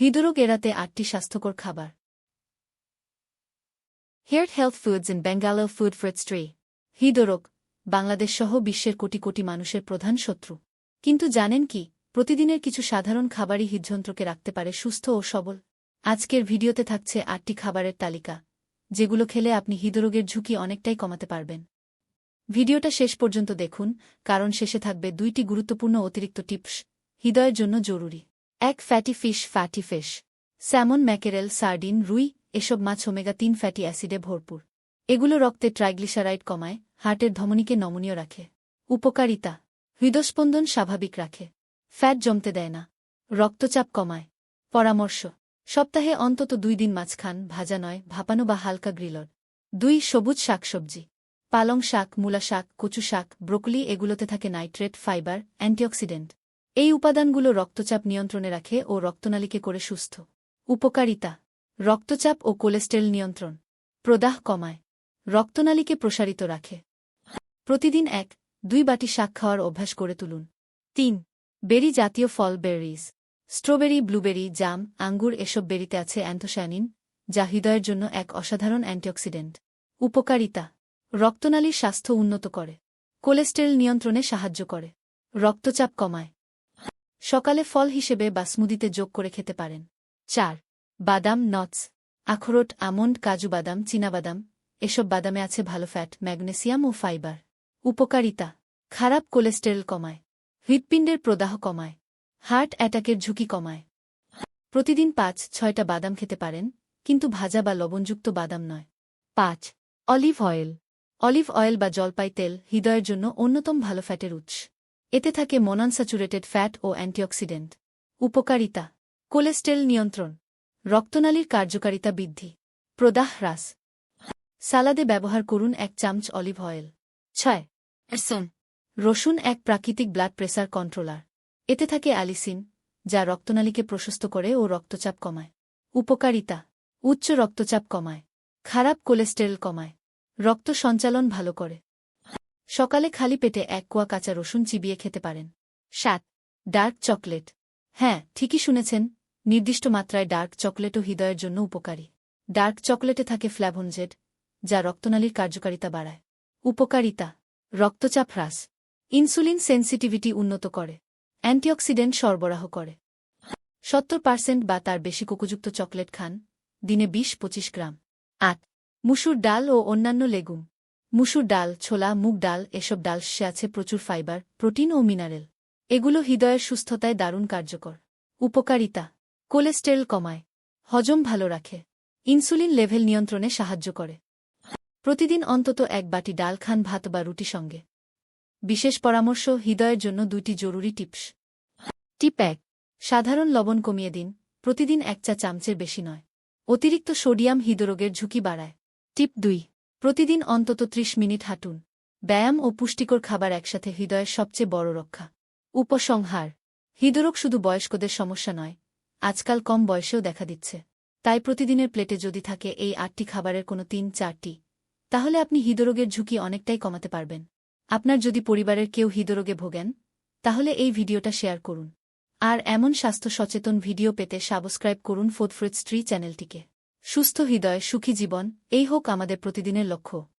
হৃদরোগ এড়াতে আটটি স্বাস্থ্যকর খাবার। হেয়ার্ট হেলথ ফুডস ইন বেঙ্গালো ফুড ফ্রেটস ট্রি হৃদরোগ, বাংলাদেশ সহ বিশ্বের কোটি কোটি মানুষের প্রধান শত্রু। কিন্তু জানেন কি, প্রতিদিনের কিছু সাধারণ খাবারই হৃদযন্ত্রকে রাখতে পারে সুস্থ ও সবল। আজকের ভিডিওতে থাকছে আটটি খাবারের তালিকা, যেগুলো খেলে আপনি হৃদরোগের ঝুঁকি অনেকটাই কমাতে পারবেন। ভিডিওটা শেষ পর্যন্ত দেখুন, কারণ শেষে থাকবে দুইটি গুরুত্বপূর্ণ অতিরিক্ত টিপস। হৃদয়ের জন্য জরুরি। এক fatty fish fatty fish, salmon mackerel, sardine, রুই, এসব মাছ ওমেগা তিন ফ্যাটি অ্যাসিডে ভরপুর। এগুলো রক্তে ট্রাইগ্লিসারাইড কমায়, হার্টের ধমনীকে নমনীয় রাখে। উপকারিতা, হৃদস্পন্দন স্বাভাবিক রাখে। ফ্যাট জমতে দেয় না, রক্তচাপ কমায়। পরামর্শ, সপ্তাহে অন্তত দুই দিন মাছ খান, ভাজা নয়, ভাপানো বা হালকা গ্রিলর দুই, সবুজ শাকসবজি, পালং শাক, মূলা শাক, কচু শাক, ব্রোকলি, এগুলোতে থাকে নাইট্রেট, ফাইবার, অ্যান্টিঅক্সিডেন্ট। এই উপাদানগুলো রক্তচাপ নিয়ন্ত্রণে রাখে ও রক্তনালীকে করে সুস্থ। উপকারিতা, রক্তচাপ ও কোলেস্টেরল নিয়ন্ত্রণ, প্রদাহ কমায়, রক্তনালীকে প্রসারিত রাখে। প্রতিদিন এক, দুই বাটি শাক খাওয়ার অভ্যাস করে তুলুন। তিন, বেরি জাতীয় ফল বেরিজ, স্ট্রবেরি, ব্লুবেরি, জাম, আঙ্গুর এসব বেরিতে আছে অ্যান্থোসায়ানিন, যা হৃদয়ের জন্য এক অসাধারণ অ্যান্টিঅক্সিডেন্ট। উপকারিতা, রক্তনালীর স্বাস্থ্য উন্নত করে, কোলেস্টেরল নিয়ন্ত্রণে সাহায্য করে, রক্তচাপ কমায়। সকালে ফল হিসেবে বা স্মুদিতে যোগ করে খেতে পারেন। চার, বাদাম, নটস, আখরোট, আমন্ড, কাজু বাদাম, চীনাবাদাম, এসব বাদামে আছে ভালো ফ্যাট, ম্যাগনেসিয়াম ও ফাইবার। উপকারিতা, খারাপ কোলেস্টেরল কমায়, হৃৎপিণ্ডের প্রদাহ কমায়, হার্ট অ্যাটাকের ঝুঁকি কমায়। প্রতিদিন পাঁচ, ছয়টা বাদাম খেতে পারেন, কিন্তু ভাজা বা লবণযুক্ত বাদাম নয়। পাঁচ, অলিভ অয়েল অলিভ অয়েল বা জলপাই তেল হৃদয়ের জন্য অন্যতম ভালো ফ্যাটের উৎস। এতে থাকে মননস্যাচুরেটেড ফ্যাট ও অ্যান্টিঅক্সিডেন্ট। উপকারিতা, কোলেস্টেরল নিয়ন্ত্রণ, রক্তনালীর কার্যকারিতা বৃদ্ধি। প্রদাহ হ্রাস। সালাদে ব্যবহার করুন এক চামচ অলিভ অয়েল। ছয়। রসুন। এক প্রাকৃতিক ব্লাড প্রেসার কন্ট্রোলার। এতে থাকে অ্যালিসিন, যা রক্তনালীকে প্রশস্ত করে ও রক্তচাপ কমায়। উপকারিতা, উচ্চ রক্তচাপ কমায়, খারাপ কোলেস্টেরল কমায়। রক্ত সঞ্চালন ভালো করে। সকালে খালি পেটে এক কোয়া কাঁচা রসুন চিবিয়ে খেতে পারেন। সাত ডার্ক চকলেট। হ্যাঁ ঠিকই শুনেছেন, নির্দিষ্ট মাত্রায় ডার্ক চকলেটও হৃদয়ের জন্য উপকারী। ডার্ক চকলেটে থাকে ফ্ল্যাভনজেড যা রক্তনালীর কার্যকারিতা বাড়ায়। উপকারিতা, রক্তচাপ হ্রাস। ইনসুলিন সেন্সিটিভিটি উন্নত করে। অ্যান্টিঅক্সিডেন্ট সরবরাহ করে। সত্তর পার্সেন্ট বা তার বেশি কোকোযুক্ত চকলেট খান, দিনে বিশ পঁচিশ গ্রাম। আট, মুসুর ডাল ও অন্যান্য লেগুম। মুসুর ডাল, ছোলা, মুগ ডাল, এসব ডাল সে আছে প্রচুর ফাইবার, প্রোটিন ও মিনারেল। এগুলো হৃদয়ের সুস্থতায় দারুণ কার্যকর। উপকারিতা, কোলেস্টেরল কমায়, হজম ভালো রাখে, ইনসুলিন লেভেল নিয়ন্ত্রণে সাহায্য করে। প্রতিদিন অন্তত এক বাটি ডাল খান ভাত বা রুটি সঙ্গে। বিশেষ পরামর্শ, হৃদয়ের জন্য দুইটি জরুরি টিপস। টিপ এক, সাধারণ লবণ কমিয়ে দিন, প্রতিদিন এক চা চামচের বেশি নয়। অতিরিক্ত সোডিয়াম হৃদরোগের ঝুঁকি বাড়ায়। টিপ দুই প্রতিদিন অন্তত ত্রিশ মিনিট হাঁটুন। ব্যায়াম ও পুষ্টিকর খাবার একসাথে হৃদয়ের সবচেয়ে বড় রক্ষা। উপসংহার। হৃদরোগ শুধু বয়স্কদের সমস্যা নয়, আজকাল কম বয়সেও দেখা দিচ্ছে। তাই প্রতিদিনের প্লেটে যদি থাকে এই আটটি খাবারের কোনো তিন, চারটি, তাহলে আপনি হৃদরোগের ঝুঁকি অনেকটাই কমাতে পারবেন। আপনার যদি পরিবারের কেউ হৃদরোগে ভোগেন, তাহলে এই ভিডিওটা শেয়ার করুন। আর এমন স্বাস্থ্য সচেতন ভিডিও পেতে সাবস্ক্রাইব করুন ফুডফ্রুটস ট্রি চ্যানেলটিকে। সুস্থ হৃদয় সুখী জীবন এই হোক আমাদের প্রতিদিনের লক্ষ্য।